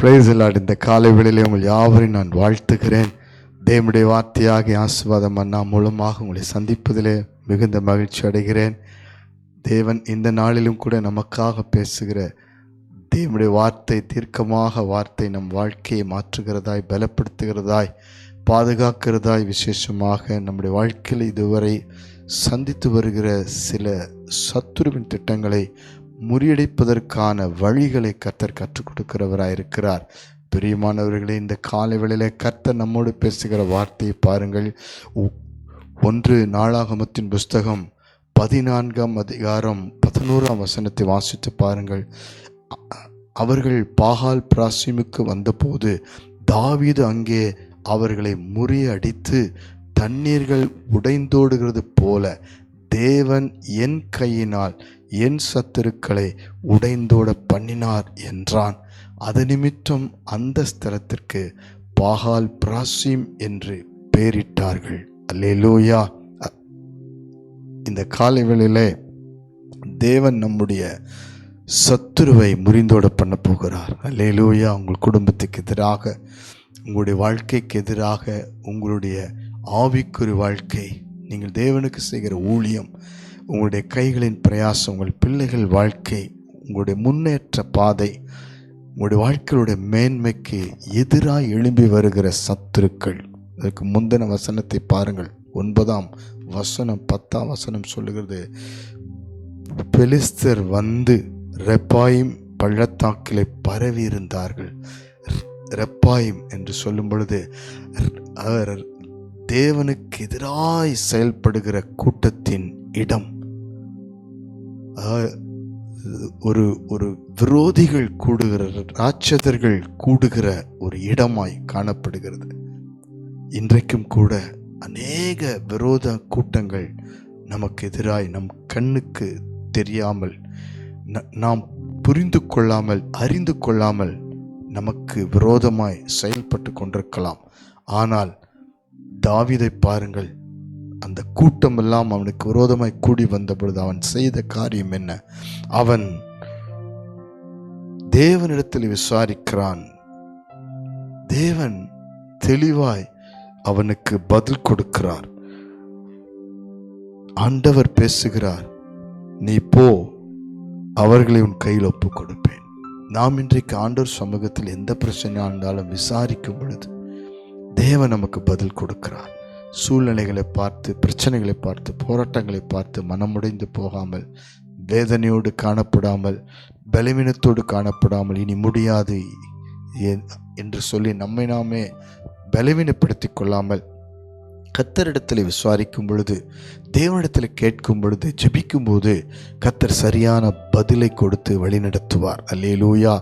Price இந்த காலை வேளையிலே உங்கள் யாவரையும் நான் வாழ்த்துகிறேன். தேவனுடைய வார்த்தையாக ஆசீர்வாதம் அண்ணா மூலமாக உங்களை சந்திப்பதிலே மிகுந்த மகிழ்ச்சி அடைகிறேன். தேவன் இந்த நாளிலும் கூட நமக்காக பேசுகிற தேவனுடைய வார்த்தை தீர்க்கமாக வார்த்தை நம் வாழ்க்கையை மாற்றுகிறதாய் பலப்படுத்துகிறதாய் பாதுகாக்கிறதாய் விசேஷமாக நம்முடைய வாழ்க்கையில் இதுவரை சந்தித்து வருகிற சில சத்துருவின் திட்டங்களை முறியடிப்பதற்கான வழிகளை கர்த்தர் கற்றுக் கொடுக்கிறவராயிருக்கிறார் பிரியமானவர்களே இந்த காலை வேளையில் கர்த்தர் நம்மோடு பேசுகிற வார்த்தையை பாருங்கள். ஒன்று நாளாகமத்தின் புஸ்தகம் பதினான்காம் அதிகாரம் பதினோராம் வசனத்தை வாசித்து பாருங்கள். அவர்கள் பாகால் பிராசிமுக்கு வந்தபோது தாவீது அங்கே அவர்களை முறியடித்து தண்ணீர்கள் உடைந்தோடுகிறது போல தேவன் என் கையினால் என் சத்துருக்களை உடைந்தோட பண்ணினார் என்றான். அது நிமித்தம் அந்த ஸ்தலத்திற்கு பாகால் பிராசிம் என்று பெயரிட்டார்கள். அல்லேலூயா. இந்த காலை தேவன் நம்முடைய சத்துருவை முறிந்தோட பண்ண போகிறார். அல்லேலூயா. உங்கள் குடும்பத்துக்கு எதிராக உங்களுடைய வாழ்க்கைக்கு எதிராக உங்களுடைய ஆவிக்குறி வாழ்க்கை நீங்கள் தேவனுக்கு செய்கிற ஊழியம் உங்களுடைய கைகளின் பிரயாசம் உங்கள் பிள்ளைகள் வாழ்க்கை உங்களுடைய முன்னேற்ற பாதை உங்களுடைய வாழ்க்கையுடைய மேன்மைக்கு எதிராக எழும்பி வருகிற சத்துருக்கள். அதற்கு முந்தின வசனத்தை பாருங்கள். ஒன்பதாம் வசனம் பத்தாம் வசனம் சொல்லுகிறது பெலிஸ்தர் வந்து ரெப்பாயிம் பள்ளத்தாக்கிலே பரவி இருந்தார்கள் ரெப்பாயிம் என்று சொல்லும் பொழுது தேவனுக்கு எதிராய் செயல்படுகிற கூட்டத்தின் இடம். ஒரு ஒரு விரோதிகள் கூடுகிற ராட்சதர்கள் கூடுகிற ஒரு இடமாய் காணப்படுகிறது. இன்றைக்கும் கூட அநேக விரோத கூட்டங்கள் நமக்கு எதிராய் நம் கண்ணுக்கு தெரியாமல் ந- நாம் புரிந்து கொள்ளாமல் அறிந்து கொள்ளாமல் நமக்கு விரோதமாய் செயல்பட்டு கொண்டிருக்கலாம். ஆனால் தாவிதை பாருங்கள். அந்த கூட்டம் எல்லாம் அவனுக்கு விரோதமாய் கூடி வந்த பொழுது அவன் செய்த காரியம் என்ன? அவன் தேவனிடத்தில் விசாரிக்கிறான். தேவன் தெளிவாய் அவனுக்கு பதில் கொடுக்கிறார். ஆண்டவர் பேசுகிறார் நீ போ அவர்களை உன் கையில் ஒப்புக் கொடுப்பேன் நாம் இன்றைக்கு ஆண்டவர் சமூகத்தில் எந்த பிரச்சனையாக இருந்தாலும் விசாரிக்கும் பொழுது தேவன் நமக்கு பதில் கொடுக்கிறார். சூழ்நிலைகளை பார்த்து பிரச்சனைகளை பார்த்து போராட்டங்களை பார்த்து மனமுடைந்து போகாமல் வேதனையோடு காணப்படாமல் பலவீனத்தோடு காணப்படாமல் இனி முடியாது என்று சொல்லி நம்மை நாமே பலவீனப்படுத்தி கொள்ளாமல் கத்தரிடத்தில் விசுவாரிக்கும் பொழுது தேவனிடத்தில் கேட்கும் பொழுது ஜபிக்கும் போது கத்தர் சரியான பதிலை கொடுத்து வழிநடத்துவார். அல்லேலூயா.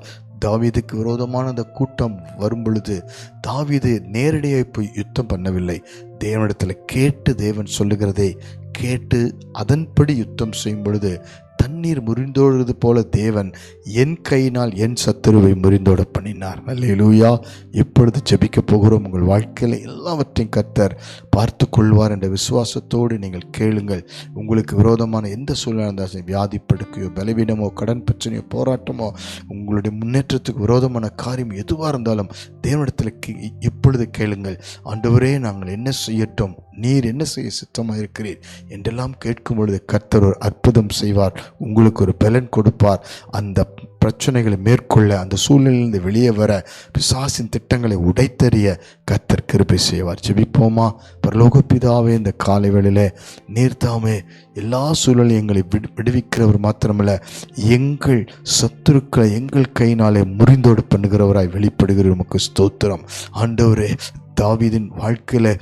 தாவீதுக்கு விரோதமான அந்த கூட்டம் வரும்பொழுது தாவீது நேரடியாக போய் யுத்தம் பண்ணவில்லை. தேவனிடத்தில் கேட்டு தேவன் சொல்லுகிறதை கேட்டு அதன்படி யுத்தம் செய்யும் பொழுது தண்ணீர் முறிந்தோடுவது போல தேவன் என் கையினால் என் சத்துருவை முறிந்தோட பண்ணினார். அல்லேலூயா. எப்பொழுது ஜெபிக்க போகிறோம்? உங்கள் வாழ்க்கையில் எல்லாவற்றையும் கர்த்தர் பார்த்து கொள்வார் என்ற விசுவாசத்தோடு நீங்கள் கேளுங்கள். உங்களுக்கு விரோதமான எந்த சூழ்நிலை இருந்தாலும் வியாதி படுக்கையோ பலவீனமோ கடன் பிரச்சனையோ போராட்டமோ உங்களுடைய முன்னேற்றத்துக்கு விரோதமான காரியம் எதுவாக இருந்தாலும் தேவனிடத்தில் கே- இப்பொழுது கேளுங்கள். ஆண்டவரே நாங்கள் என்ன செய்யட்டும்? நீர் என்ன செய்ய சித்தமாக இருக்கிறீர் என்றெல்லாம் கேட்கும் பொழுது கர்த்தர் ஒரு அற்புதம் செய்வார். உங்களுக்கு ஒரு பலன் கொடுப்பார். அந்த பிரச்சனைகளை மேற்கொள்ள அந்த சூழ்நிலையிலிருந்து வெளியே வர பிசாசின் திட்டங்களை உடைத்தறிய கத்தர் கிருபை செய்வார். ஜெபிப்போமா? பரலோக பிதாவே இந்த காலை வேளையில் நேர்த்தாமே எல்லா சூழலையும் எங்களை விடு விடுவிக்கிறவர் மாத்திரமல்ல எங்கள் சத்துருக்களை எங்கள் கையினாலே முறிந்தோடு பண்ணுகிறவராய் வெளிப்படுகிற உமக்கு ஸ்தோத்திரம். ஆண்டவரே தாவீதின் வாழ்க்கையில்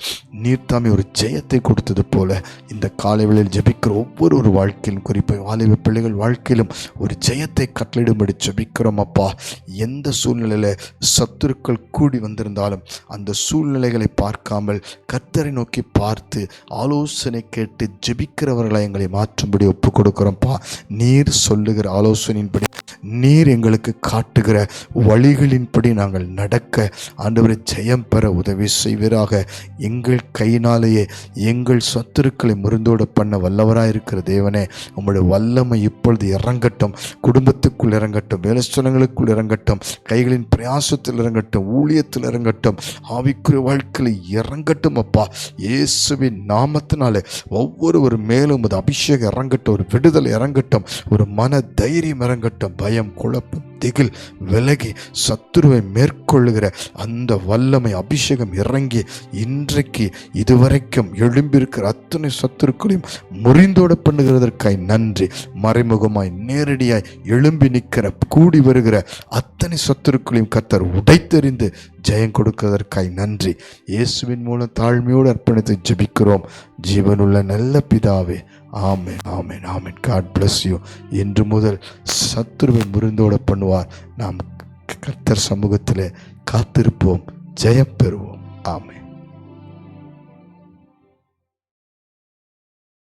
நீர்த்தாமே ஒரு ஜெயத்தை கொடுத்தது போல இந்த காலைவெளியில் ஜபிக்கிற ஜெபிக்கிற ஒவ்வொரு ஒரு வாழ்க்கையிலும் குறிப்பாக வாலிப பிள்ளைகள் வாழ்க்கையிலும் ஒரு ஜெயத்தை கட்டளிடும்படி ஜபிக்கிறோம் அப்பா. எந்த சூழ்நிலையில் சத்துருக்கள் கூடி வந்திருந்தாலும் அந்த சூழ்நிலைகளை பார்க்காமல் கர்த்தரை நோக்கி பார்த்து ஆலோசனை கேட்டு ஜெபிக்கிறவர்களை எங்களை மாற்றும்படி ஒப்பு கொடுக்குறோம்ப்பா நீர் சொல்லுகிற ஆலோசனையின்படி நீர் எங்களுக்கு காட்டுகிற வழிகளின்படி நாங்கள் நடக்க ஆண்டவரை ஜெயம் பெற உதவி செய்வீராக. எங்கள் கையினாலேயே எங்கள் சத்துருக்களை முறிந்தோட பண்ண வல்லவராயிருக்கிற தேவனே உங்களுடைய வல்லமை இப்பொழுது இறங்கட்டும். குடும்ப குடும்பத்துக்குள் இறங்கட்டும் வேலைஸ்தலங்களுக்குள் இறங்கட்டும் கைகளின் பிரயாசத்தில் இறங்கட்டும் ஊழியத்தில் இறங்கட்டும் ஆவிக்குரிய வாழ்க்கையில் இறங்கட்டும் அப்பா. இயேசுவின் நாமத்தினாலே ஒவ்வொருவர் மேலும் அது அபிஷேகம் இறங்கட்டும் ஒரு விடுதலை இறங்கட்டும் ஒரு மன தைரியம் இறங்கட்டும் பயம் குழப்பம் திகில் விலகி சத்துருவை மேற்கொள்ளுகிற அந்த வல்லமை அபிஷேகம் இறங்கி இன்றைக்கு இதுவரைக்கும் எழும்பியிருக்கிற அத்தனை சத்துருக்களையும் முறிந்தோட பண்ணுகிறதற்காய் நன்றி. மறைமுகமாய் நேரடியாய் எழும்பி நிற்கிற கூடி வருகிற அத்தனை சத்துருக்களையும் கத்தர் உடைத்தெறிந்து ஜெயம் கொடுக்கிறதற்காய் நன்றி. இயேசுவின் மூலம் தாழ்மையோடு அர்ப்பணித்து ஜெபிக்கிறோம். ஜீவனுள்ள நல்ல பிதாவே ஆமேன் ஆமேன் ஆமேன். காட் பிளஸ் யூ இன்று முதல் சத்துருவை முறிந்தோட பண்ணுவார். நாம் கர்த்தர் சமூகத்தில் காத்திருப்போம் ஜெயம் பெறுவோம். ஆமேன்.